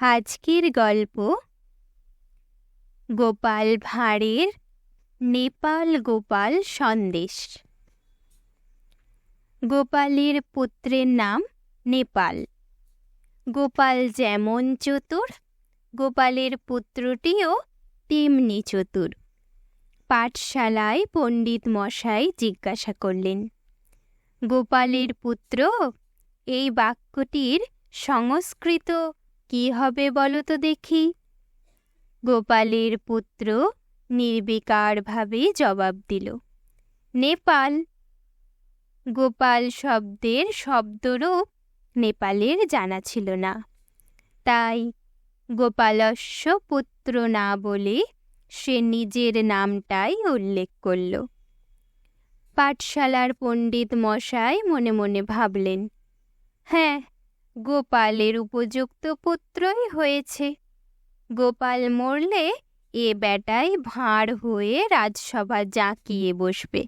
আজকের গল্প গোপাল ভাঁড়ের নেপাল গোপাল সন্দেশ। গোপালের পুত্রের নাম নেপাল। গোপাল যেমন চতুর, গোপালের পুত্রটিও তেমনি চতুর। পাঠশালায় পণ্ডিত মশাই জিজ্ঞাসা করলেন, গোপালের পুত্র, এই বাক্যটির সংস্কৃত কি হবে বলো তো দেখি। গোপালের পুত্র নির্বিকারভাবে জবাব দিল, নেপাল। গোপাল শব্দের শব্দরূপ নেপালের জানা ছিল না। তাই গোপালস্য পুত্র না বলে সে নিজের নামটাই উল্লেখ করল। পাঠশালার পণ্ডিত মশাই মনে মনে ভাবলেন হ্যাঁ গোপালের উপযুক্ত পুত্রই হয়েছে। গোপাল মরলে এ বেটাই ভাঁড় হয়ে রাজসভা জাঁকিয়ে বসবে।